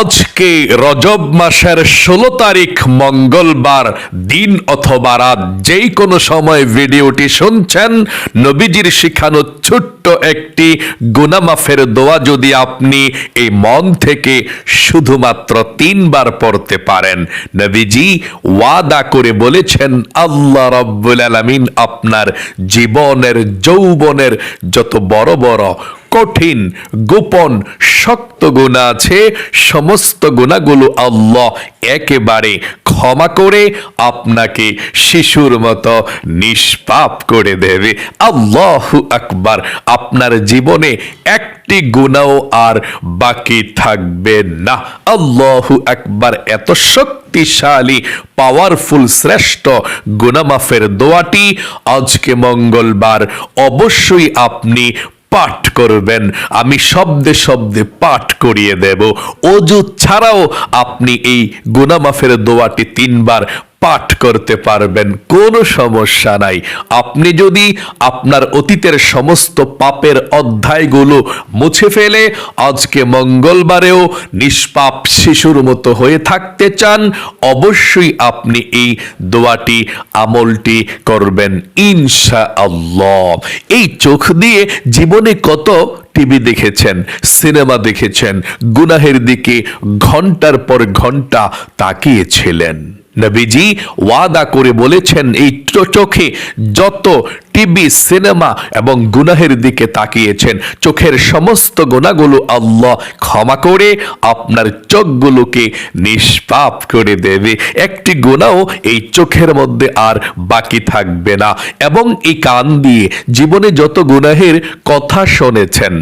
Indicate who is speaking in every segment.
Speaker 1: আজকে রজব মাসের ষোলো তারিখ মঙ্গলবার, দিন অথবা রাত যেই কোনো সময় ভিডিওটি শুনছেন, নবীজির শিখানো ছোট্ট একটি গুনামাফের দোয়া যদি আপনি এই মন থেকে শুধুমাত্র তিনবার পড়তে পারেন। নবীজি ওয়াদা করে বলেছেন, আল্লাহ রব্বুল আলামিন আপনার জীবনের, যৌবনের যত বড় বড় কঠিন, গোপন, শক্ত গুণা আছে, সমস্ত গুণাগুলো আল্লাহ একেবারে ক্ষমা করে আপনাকে শিশুর মতো নিষ্পাপ করে দেবে। আল্লাহ আকবার। আপনার জীবনে একটি গুণাও আর বাকি থাকবে না। আল্লাহ আকবার, এত শক্তিশালী পাওয়ারফুল শ্রেষ্ঠ গুনামাফের দোয়াটি আজকে মঙ্গলবার অবশ্যই আপনি পাঠ করবেন। আমি শব্দে শব্দে পাঠ করিয়ে দেব। অজু ছাড়াও আপনি এই গুনামাফের দোয়াটি তিনবার পাঠ করতে পারবেন, কোনো সমস্যা নাই। আপনি যদি আপনার অতীতের সমস্ত পাপের অধ্যায়গুলো মুছে ফেলে, আজকে মঙ্গলবারেও নিষ্পাপ শিশুর মতো হয়ে থাকতে চান, অবশ্যই আপনি এই দোয়াটি, আমলটি করবেন ইনশা আল্লাহ এই চোখ দিয়ে জীবনে কত টিভি দেখেছেন, সিনেমা দেখেছেন, গুনাহের দিকে ঘণ্টার পর ঘণ্টা তাকিয়েছিলেন। নবীজি ওয়াদা করে বলেছেন, এই চোখে যত টিভি, সিনেমা এবং গুনাহের দিকে তাকিয়েছেন, চোখের সমস্ত গুণাগুলো আল্লাহ ক্ষমা করে আপনার চোখগুলোকে নিষ্পাপ করে দেবে। একটি গুণাও এই চোখের মধ্যে আর বাকি থাকবে না এবং এই কান দিয়ে জীবনে যত গুনাহের কথা শুনেছেন,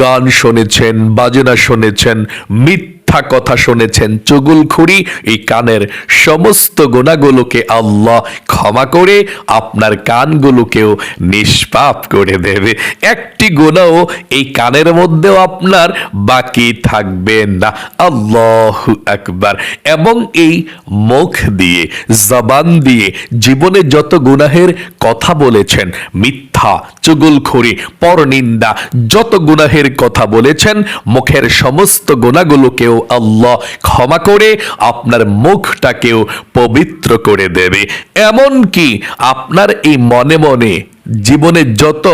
Speaker 1: গান শুনেছেন, বাজনা শুনেছেন, মিথ্যা মিথ্যা কথা শুনেছেন চুগুলখুরি এই কানের সমস্ত গুণাগুলোকে আল্লাহ ক্ষমা করে আপনার কানগুলোকেও নিষ্পাপ করে দেবে। একটি গুণাও এই কানের মধ্যেও আপনার বাকি থাকবে না। আল্লাহ আকবার। এবং এই মুখ দিয়ে, জবান দিয়ে জীবনে যত গুনাহের কথা বলেছেন, মিথ্যা চুগুলখড়ি পরনিন্দা, যত গুনাহের কথা বলেছেন, মুখের সমস্ত গুণাগুলোকেও আল্লাহ ক্ষমা করে আপনার মুখটাকেও পবিত্র করে দেবে। এমন কি আপনার এই মনে মনে জীবনে যত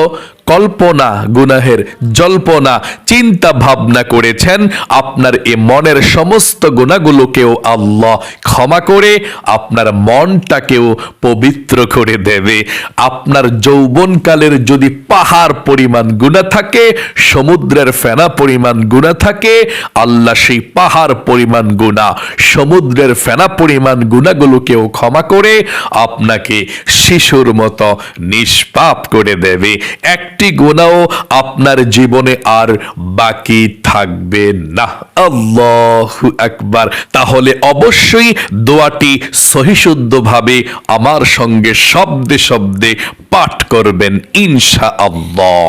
Speaker 1: কল্পনা গুনাহের জল্পনা, চিন্তা ভাবনা করেছেন। আপনার এ মনের সমস্ত গুণাগুলোকেও আল্লাহ ক্ষমা করে, আপনার মনটাকেও পবিত্র করে দেবে। আপনার যৌবনকালের যদি পাহাড় পরিমাণ গুণা থাকে, সমুদ্রের ফেনা পরিমাণ গুণা থাকে, আল্লাহ সেই পাহাড় পরিমাণ গুণা, সমুদ্রের ফেনা পরিমাণ গুণাগুলোকেও ক্ষমা করে, আপনাকে শিশুর মতো নিষ্পাপ করে দেবে। একটি গুণাও আপনার জীবনে আর বাকি থাকবে না। আল্লাহ একবার তাহলে অবশ্যই দোয়াটি সহিশুদ্ধভাবে আমার সঙ্গে শব্দে শব্দে পাঠ করবেন ইনশা আল্লাহ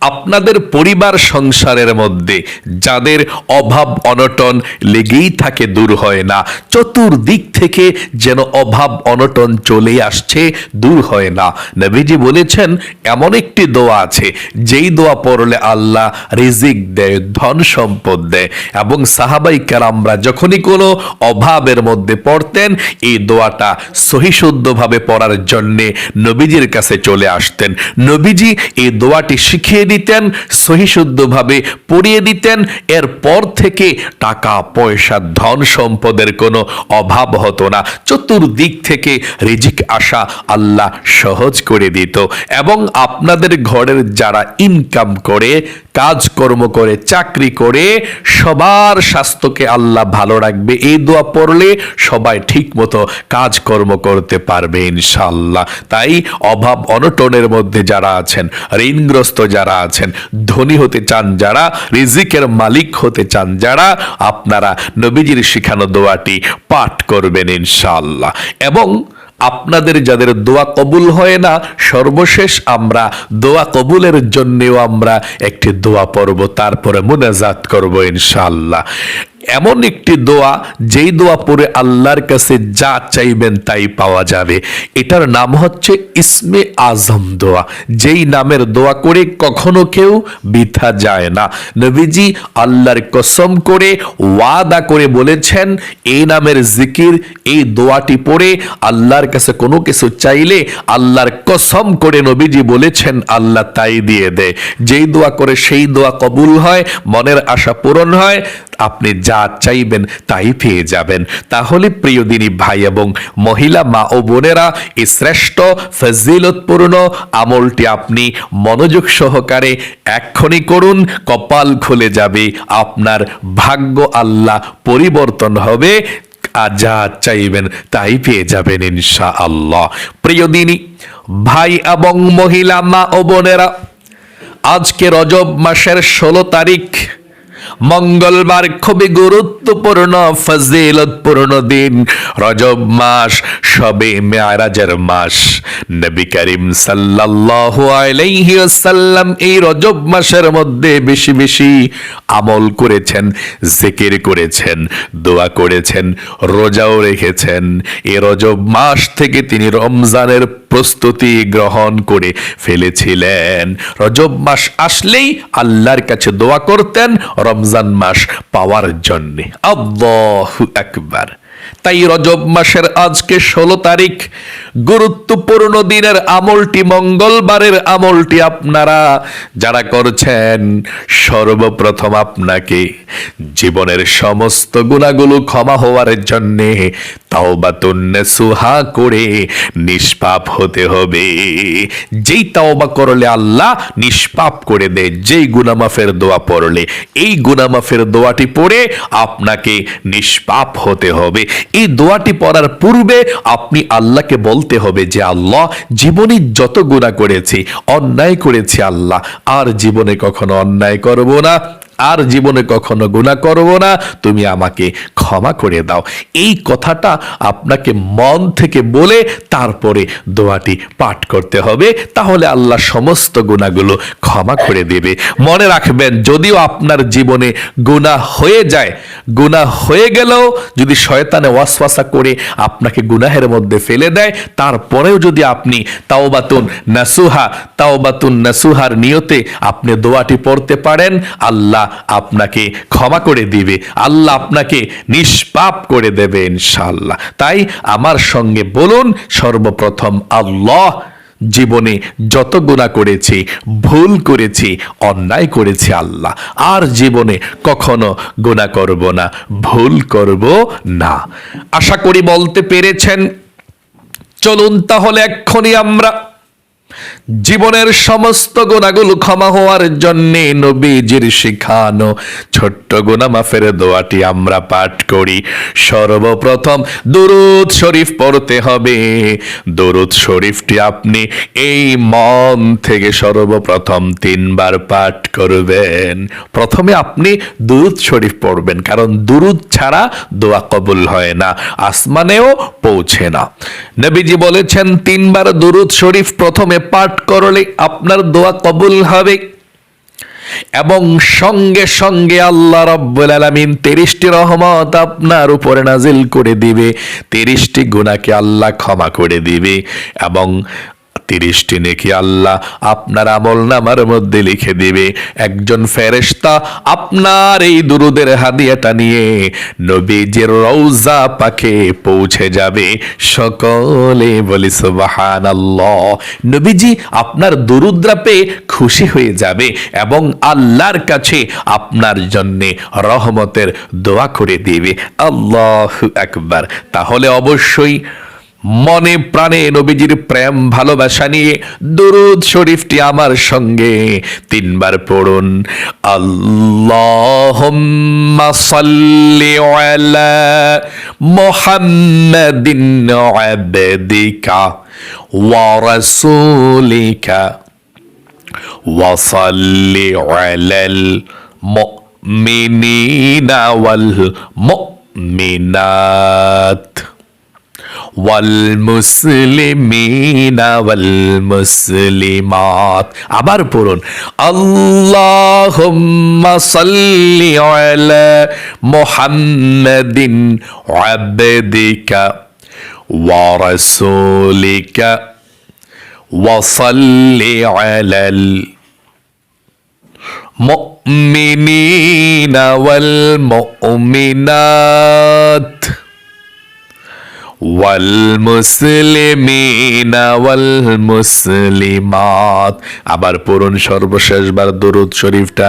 Speaker 1: আপনাদের পরিবার সংসারের মধ্যে যাদের অভাব অনটন লেগেই থাকে দূর হয় না, চতুর্দিক থেকে যেন অভাব অনটন চলে আসছে, দূর হয় না। নবীজি বলেছেন, এমন একটি দোয়া আছে, যেই দোয়া পড়লে আল্লাহ রিজিক দেয়, ধন সম্পদ দেয়। এবং সাহাবাই কেরামরা যখনই কোনো অভাবের মধ্যে পড়তেন, এই দোয়াটা সহিশুদ্ধভাবে পড়ার জন্যে নবীজির কাছে চলে আসতেন। নবীজি এই দোয়াটি শিখিয়ে দিতেন, সহিশুদ্ধভাবে পড়িয়ে দিতেন। এরপর থেকে টাকা, পয়সা, ধন সম্পদের কোনো অভাব হতো না। চতুর্দিক থেকে রিজিক আসা আল্লাহ সহজ করে দিত। এবং আপনাদের ঘরের যারা ইনকাম করে কাজকর্ম করে, চাকরি করে, সবার স্বাস্থ্যকে আল্লাহ ভালো রাখবে। এই দোয়া পড়লে সবাই ঠিক মতো কাজকর্ম করতে পারবে ইনশাল্লাহ তাই অভাব অনটনের মধ্যে যারা আছেন, ঋণগ্রস্ত যারা আছেন, ধনী হতে চান যারা, রিজিকের মালিক হতে চান যারা, আপনারা নবীজির শিখানো দোয়াটি পাঠ করবেন ইনশাল্লাহ এবং আপনাদের যাদের দোয়া কবুল হয় না, সর্বশেষ আমরা দোয়া কবুলের জন্যেও আমরা একটি দোয়া পর্ব তারপরে মুনাজাত করব ইনশাআল্লাহ। এমন একটি দোয়া, যেই দোয়া পড়ে আল্লাহর কাছে যা চাইবেন তাই পাওয়া যাবে। এটার নাম হচ্ছে ইসমে আজম দোয়া। যেই নামের দোয়া করে কখনো কেউ বিথা যায় না। নবীজি আল্লাহর কসম করে ওয়াদা করে বলেছেন, এই নামের জিকির, এই দোয়াটি পড়ে আল্লাহর কাছে কোনো কিছু চাইলে আল্লাহর কসম করে নবীজি বলেছেন, আল্লাহ তাই দিয়ে দেয় যেই দোয়া করে সেই দোয়া কবুল হয়, মনের আশা পূরণ হয়, আপনি যা চাইবেন তাই পেয়ে যাবেন। তাহলে প্রিয় দিনী ভাই এবং মহিলা মা ও বোনেরা এই শ্রেষ্ঠ, ফজিলতপূর্ণ আমলটি আপনি মনোযোগ সহকারে এক্ষণি করুন, কপাল খুলে যাবে, আপনার ভাগ্য আল্লাহ পরিবর্তন হবে, আর যা চাইবেন তাই পেয়ে যাবেন ইনশা আল্লাহ প্রিয় দিনী ভাই এবং মহিলা মা ও বোনেরা, আজকে রজব মাসের ষোলো তারিখ। মঙ্গলবার খুবই গুরুত্বপূর্ণ, ফজিলতপূর্ণ দিন। রজব মাস, সবে মেয়ারাজের মাস। নবী করিম সাল্লাল্লাহু আলাইহি ওয়াসাল্লাম এই রজব মাসের মধ্যে বেশি বেশি আমল করেছেন, জিকির করেছেন, দোয়া করেছেন, রোজাও রেখেছেন। এই রজব মাস থেকে তিনি রমজানের প্রস্তুতি গ্রহণ করে ফেলেছিলেন। রজব মাস আসলেই আল্লাহর কাছে দোয়া করতেন, রমজান মাস পাওয়ার জন্যে। আল্লাহু একবার তাই রজব মাসের আজকে ষোলো তারিখ গুরুত্বপূর্ণ দিনের আমলটি মঙ্গলবারের আমলটি আপনারা যারা করছেন, সর্বপ্রথম আপনাকে জীবনের সমস্ত গুণাগুলো ক্ষমা হওয়ার জন্যে তাওবাতুন্নে সুহা করে নিষ্পাপ হতে হবে। যেই তাওবা করলে আল্লাহ নিষ্পাপ করে দেয়, যেই গুনামাফের দোয়া পড়লে, এই গুনামাফের দোয়াটি পড়ে আপনাকে নিষ্পাপ হতে হবে। এই দোয়াটি পড়ার পূর্বে আপনি আল্লাহকে বলতে হবে যে আল্লাহ জীবনে যত গুণা করেছি, অন্যায় করেছি আল্লাহ। আর জীবনে কখনো অন্যায় করব না। আর জীবনে কখনো গুণা করব না। তুমি আমাকে ক্ষমা করে দাও। এই কথাটা আপনাকে মন থেকে বলে তারপরে দোয়াটি পাঠ করতে হবে। তাহলে আল্লাহ সমস্ত গুণাগুলো ক্ষমা করে দেবে। মনে রাখবেন, যদিও আপনার জীবনে গুণা হয়ে যায় গুণা হয়ে গেলেও যদি শয়তানে ওয়াসওয়াসা করে আপনাকে গুনাহের মধ্যে ফেলে দেয়, তারপরেও যদি আপনি তাওবাতুন নাসুহা, তাওবাতুন নাসুহার নিয়তে আপনি দোয়াটি পড়তে পারেন, আল্লাহ আপনাকে ক্ষমা করে দিবে। আল্লাহ আপনাকে নিষ্পাপ করে দেবে ইনশাআল্লাহ। তাই আমার সঙ্গে বলুন, সর্বপ্রথম আল্লাহ জীবনে যত গুণা করেছি, ভুল করেছি, অন্যায় করেছি আল্লাহ। আর জীবনে কখনো গুণা করব না, ভুল করব না। আশা করি বলতে পেরেছেন। চলুন তাহলে এক্ষুনি আমরা জীবনের সমস্ত গুণাগুলো ক্ষমা হওয়ার জন্য নবীজির শিখানো ছোট্ট গুণা মাফের দোয়াটি আমরা পাঠ করি। সর্বপ্রথম দুরুদ শরীফ পড়তে হবে। দুরুদ শরীফটি আপনি এই মন থেকে সর্বপ্রথম তিনবার পাঠ করবেন। প্রথমে আপনি দুরুদ শরীফ পড়বেন, কারণ দুরুদ ছাড়া দোয়া কবুল হয় না, আসমানেও পৌঁছে না। নবীজি বলেছেন, তিনবার দুরুদ শরীফ প্রথমে পাঠ করলে আপনার দোয়া কবুল হবে। এবং সঙ্গে সঙ্গে আল্লাহ রব্বুল আলামিন তিরিশটি রহমত আপনার উপরে নাজিল করে দিবে। তিরিশটি গুণাকে আল্লাহ ক্ষমা করে দিবে। এবং তিরিশটি নেকি আল্লাহ আপনার আমল নামার মধ্যে লিখে দিবে। একজন ফেরেশতা আপনার এই দুরুদের হাদিয়াটা নিয়ে নবীজের রৌজা পাকে পৌঁছে যাবে। সকলে বলি সুবাহান নবীজি আপনার দুরুদ্রা পেয়ে খুশি হয়ে যাবে এবং আল্লাহর কাছে আপনার জন্যে রহমতের দোয়া করে দিবে। আল্লাহ একবার তাহলে অবশ্যই মনে প্রাণে নবীজির প্রেম, ভালোবাসা নিয়ে দুরুদ শরীফটি আমার সঙ্গে। তিনবার পড়ুন, আল্লাহুম্মা সাল্লি আলা মুহাম্মাদিন আবদিকা ওয়া রাসূলিকা ওয়া সাল্লি আলাল মুমিনিনা ওয়াল মুমিনাত। ওয়ালমুসলিমিনা ওয়ালমুসলিমাত আবার পড়ুন আল্লাহুম্মা সাল্লি আলা মুহাম্মাদিন আবদিকা ওয়া রাসূলিকা ওয়ালমুসলিমিনা ওয়ালমুসলিমাত। আবার পড়ুন সর্বশেষবার দরুদ শরীফটা।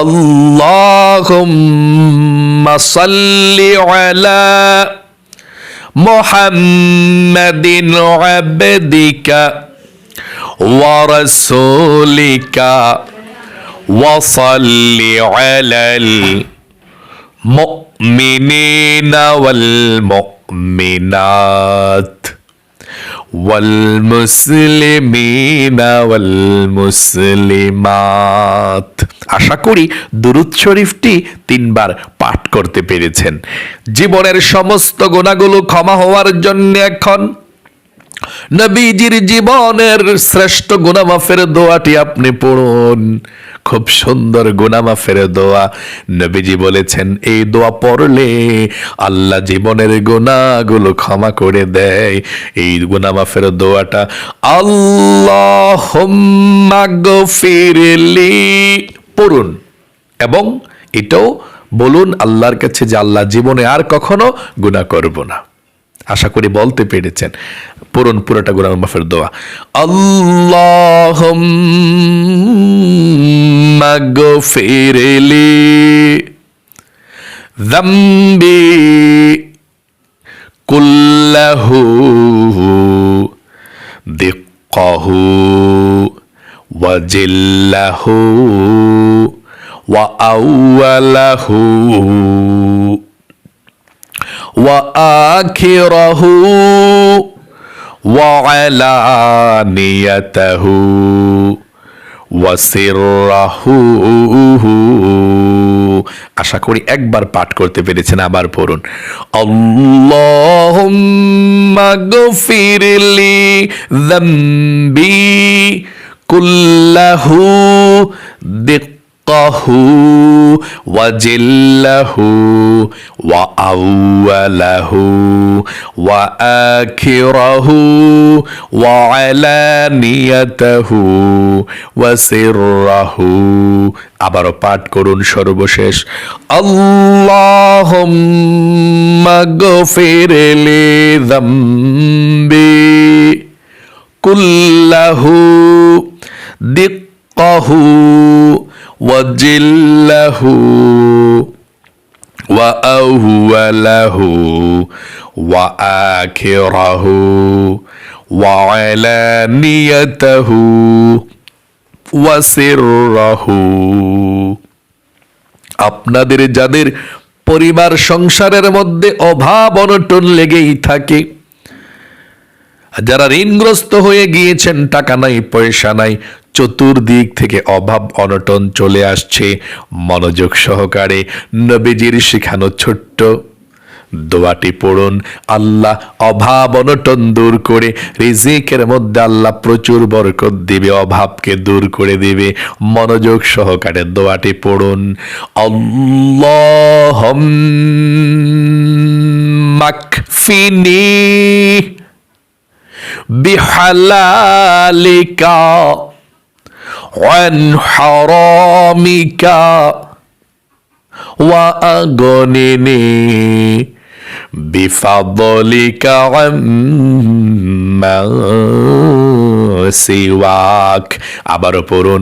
Speaker 1: আল্লাহ সাল্লি আলা মুহাম্মাদিন আবদিকা ওয়া রাসূলিকা ওয়া সাল্লি আলাল মুমিনিনা ওয়াল والمؤمنات والمسلمين والمسلمات আশা করি দুরুদ শরীফটি তিনবার পাঠ করতে পেরেছেন জীবনের সমস্ত গুণাগুলো ক্ষমা হওয়ার জন্য এখন নবীজির জীবনের শ্রেষ্ঠ গুনামাফের দোয়াটি আপনি পড়ুন। খুব সুন্দর গুনামাফের দোয়া। নবীজি বলেছেন, এই দোয়া পড়লে আল্লাহ জীবনের গুনাহগুলো ক্ষমা করে দেয়। এই গুনামাফের দোয়াটা আল্লাহ ফিরলি পড়ুন। এবং এটাও বলুন আল্লাহর কাছে যে আল্লাহ জীবনে আর কখনো গুনাহ করব না। আশা করি বলতে পেরেছেন পূরণ পুরোটা গুনাহ মাফের দোয়া আল্লাহ গফিরলি ذنبي كله دقه وجله وأوله وآخره وعلانيته وسره আশা করি একবার পাঠ করতে পেরেছেন আবার পড়ুন আল্লাহুম্মা গফিরলি যামবি কুল্লাহু দিক হাক্কাহু ওয়া জিল্লাহু ওয়া আউয়ালাহু ওয়া আখিরাহু ওয়া আলানিয়াতাহু ওয়া সিররাহু আবারও পাঠ করুন সর্বশেষ। আল্লাহুম্মা গফিরলি যামবি কুল্লাহু দিক্কাহু وجله وأوله وآخره وعلانيته وسره আপনাদের যাদের পরিবার সংসারের মধ্যে অভাব অনটন লেগেই থাকে যারা ঋণগ্রস্ত হয়ে গিয়েছেন টাকা নাই পয়সা নাই চতুর্দিক থেকে অভাব অনটন চলে আসছে। মনোযোগ সহকারে নবীজির শেখানো ছোট্ট দোয়াটি পড়ুন। আল্লাহ অভাব অনটন দূর করে, রিজিকের মধ্যে আল্লাহ প্রচুর বরকত দিবে, অভাবকে দূর করে দিবে। মনোযোগ সহকারে দোয়াটি পড়ুন। অল্লাহ মাকফিনি বিহালালিকা عن حرامك وأغنني بفضلك عما সিওয়াক আবারও পড়ুন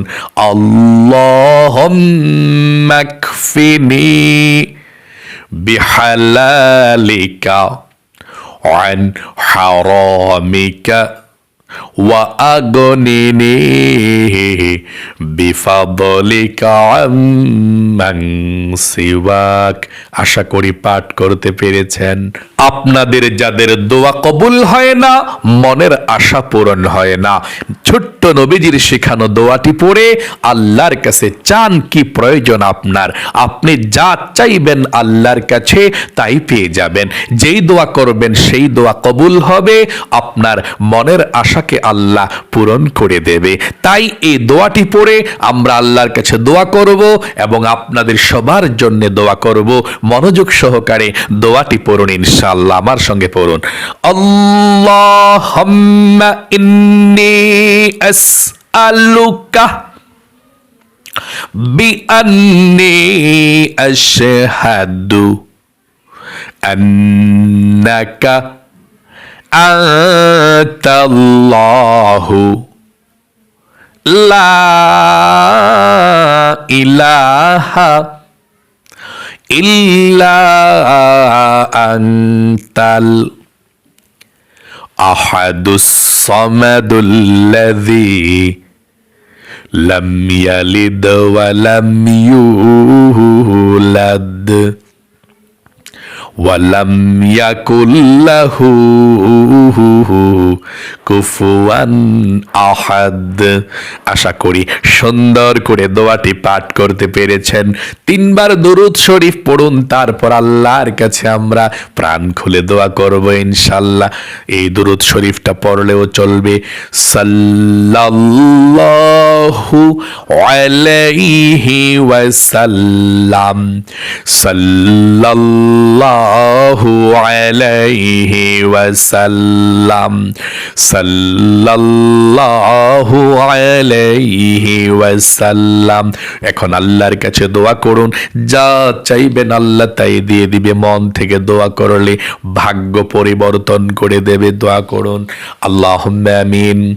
Speaker 1: আল্লাহুম্মা কফিনি বিহালালিকা عن حرامك وأغنني بفضلك عمن سواك আশা করি পাঠ করতে পেরেছেন আপনাদের যাদের দোয়া কবুল হয় না, মনের আশা পূরণ হয় না। ছোট্ট নবীজির শেখানো দোয়াটি পড়ে আল্লাহর কাছে চান কি প্রয়োজন আপনার। আপনি যা চাইবেন আল্লাহর কাছে তাই পেয়ে যাবেন। যেই দোয়া করবেন সেই দোয়া কবুল হবে, আপনার মনের আশাকে আল্লাহ পূরণ করে দেবে। তাই এই দোয়াটি পড়ে আমরা আল্লাহর কাছে দোয়া করব এবং আপনাদের সবার জন্য দোয়া করব। মনোযোগ সহকারে দোয়াটি পড়ুন ইনশাআল্লাহ আমার সঙ্গে পড়ুন। আল্লাহুম্মা ইন্নী আসআলুকা বিআন্নী আশহাদু আন্নাকা আতাল্লাহু লা ইলাহা إلا أنت الأحد الصمد الذي لم يلد ولم يولد. ওয়ালাম ইয়াকুল্লাহু কুফুয়ান আহাদ। আশা করি সুন্দর করে দোয়াটি পাঠ করতে পেরেছেন। তিনবার দরুদ শরীফ পড়ুন, তারপর আল্লাহর কাছে আমরা প্রাণ খুলে দোয়া করব ইনশাল্লাহ এই দরুদ শরীফটা পড়লেও চলবে। সাল্লাল্লাহু আলাইহি ওয়াসাল্লাম। সাল্লাল্লাহ আলাইহি ওয়াসাল্লাম। সাল্লাল্লাহু আলাইহি ওয়াসাল্লাম। এখন আল্লাহর কাছে দোয়া করুন। যা চাইবেন আল্লাহ তাই দিয়ে দিবে। মন থেকে দোয়া করলে ভাগ্য পরিবর্তন করে দেবে। দোয়া করুন। আল্লাহুম্মা আমিন।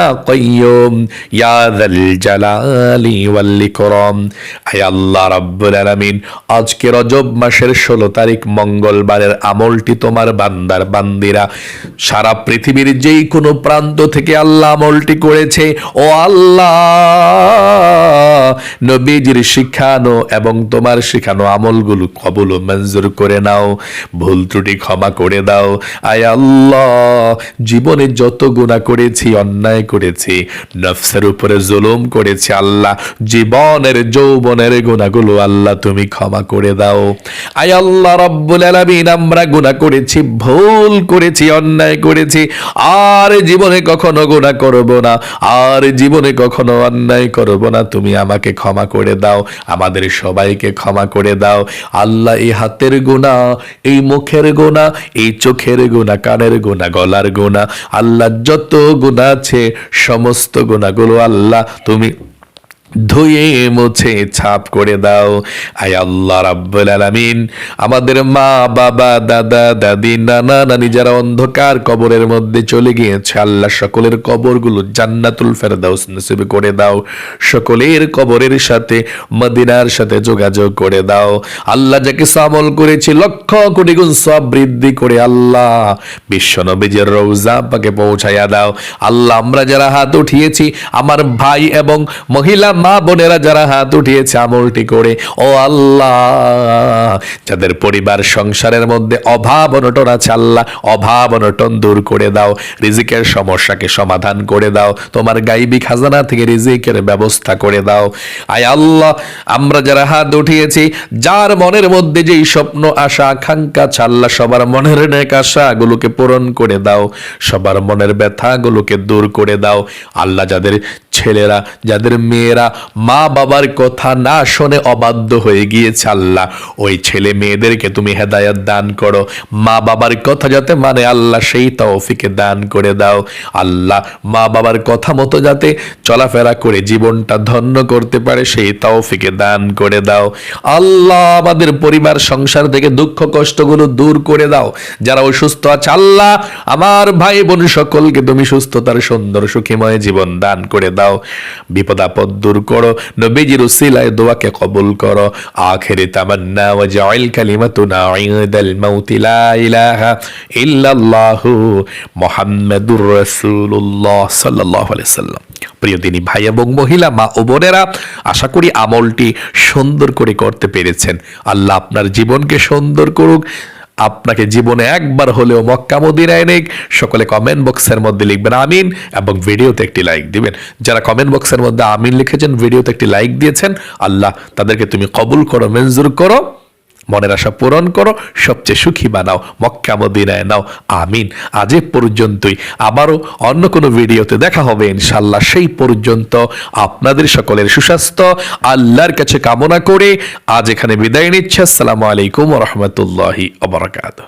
Speaker 1: আজকের রজব মাসের 16 তারিখ, মঙ্গলবারের আমলটি তোমার বান্দার বান্দিরা। সারা পৃথিবীর যেই কোনো প্রান্ত থেকে আল্লাহ আমলটি করেছে। ও আল্লাহ, নবীজির শিখানো এবং তোমার শিখানো আমলগুলো কবল মঞ্জুর করে নাও। ভুল ত্রুটি ক্ষমা করে দাও। আয় আল্লাহ, জীবনে যত গুণা করেছি, অন্যায় করেছি, নফসের উপরে জুলুম করেছি আল্লাহ, জীবনের, যৌবনের গুণাগুলো আল্লাহ তুমি ক্ষমা করে দাও। আয় আল্লাহ রব্বুল আলামিন, আমরা গুনাহ করেছি, ভুল করেছি, অন্যায় করেছি, আর জীবনে কখনো গুনাহ করব না, আর জীবনে কখনো অন্যায় করব না, তুমি আমাকে ক্ষমা করে দাও, আমাদের সবাইকে ক্ষমা করে দাও। আল্লাহ, এই হাতের গুণা এই মুখের গুণা এই চোখের গুণা কানের গুণা গলার গুণা আল্লাহ যত গুণা আছে সমস্ত গোনাগুলো আল্লাহ তুমি ধুয়ে, মুছে, ছাপ করে দাও। আয় আল্লাহ রাব্বুল আলামিন। আমাদের মা, বাবা, দাদা, দাদি, নানা, নানি যারা অন্ধকার কবরের মধ্যে চলে গিয়েছে, আল্লাহ সকলের কবরগুলো জান্নাতুল ফেরদাউস নসিব করে দাও। সকলের কবরের সাথে, মদিনার সাথে যোগাযোগ করে দাও। আল্লাহ যাকে সামল করেছি, লক্ষ কোটি গুণ সব বৃদ্ধি করে আল্লাহ বিশ্ব নবীজের রৌজা পাকে পৌঁছাইয়া দাও। আল্লাহ, আমরা যারা হাত উঠিয়েছি, আমার ভাই এবং মহিলা মা বোনেরা যারা হাত উঠিয়েছে আমলটি করে, ও আল্লাহ, যাদের পরিবার সংসারের মধ্যে অভাব অনটন আছে, আল্লাহ অভাব অনটন দূর করে দাও, রিজিকের সমস্যাকে সমাধান করে দাও, তোমার গাইবি খাজানা থেকে রিজিকের ব্যবস্থা করে দাও। আয় আল্লাহ, আমরা যারা হাত উঠিয়েছি, যার মনের মধ্যে যেই স্বপ্ন, আশা, আকাঙ্ক্ষা আছে, আল্লাহ সবার মনের নেক আশাগুলোকে পূরণ করে দাও, সবার মনের ব্যথাগুলোকে দূর করে দাও। আল্লাহ যাদের ছেলেরা, যাদের মেয়েরা মা বাবার কথা না শোনে অবাধ্য হয়ে গিয়েছে আল্লাহ। ওই ছেলে মেয়েদেরকে তুমি হেদায়ত দান করো। মা বাবার কথা যাতে মানে আল্লাহ, সেই তৌফিকে দান করে দাও। আল্লাহ মা বাবার কথা মতো যাতে চলাফেরা করে জীবনটা ধন্য করতে পারে, সেই তৌফিকে দান করে দাও। আল্লাহ আমাদের পরিবার, সংসার থেকে দুঃখ কষ্টগুলো দূর করে দাও। যারা অসুস্থ আছে, আল্লাহ আমার ভাই বোন সকলকে তুমি সুস্থতার, সুন্দর, সুখীময় জীবন দান করে দাও। বিপদ আপদ দূর করো, নবীজির উসিলায় দোয়াকে কবুল করো। আখেরে তামান্না ওয়া জাইল কালিমাতুনা ইনদাল মাউতি লা ইলাহা ইল্লাল্লাহু মুহাম্মাদুর রাসূলুল্লাহ সাল্লাল্লাহু আলাইহি সাল্লাম। প্রিয় দিনী ভাই এবং মহিলা, মা ও বোনেরা, আশা করি আমলটি সুন্দর করে করতে পেরেছেন। আল্লাহ আপনার জীবনকে সুন্দর করুক আপনাকে জীবনে একবার হলেও মক্কা মদিনায় নেই সকলে কমেন্ট বক্সের মধ্যে লিখবেন আমিন এবং ভিডিওতে একটি লাইক দিবেন। যারা কমেন্ট বক্সের মধ্যে আমিন লিখেছেন, ভিডিওতে একটি লাইক দিয়েছেন, আল্লাহ তাদেরকে তুমি কবুল করো, মঞ্জুর করো। মনের আশা পূরণ করো, সবচেয়ে সুখী বানাও, মক্কা মদিনায় নাও, আমিন। আজ পর্যন্তই। আবারও অন্য কোনো ভিডিওতে দেখা হবে ইনশাল্লাহ সেই পর্যন্ত আপনাদের সকলের সুস্বাস্থ্য, আল্লাহর কাছে কামনা করে আজ এখানে বিদায় নিচ্ছে। আসসালামু আলাইকুম রহমতুল্লাহি অবরাকাত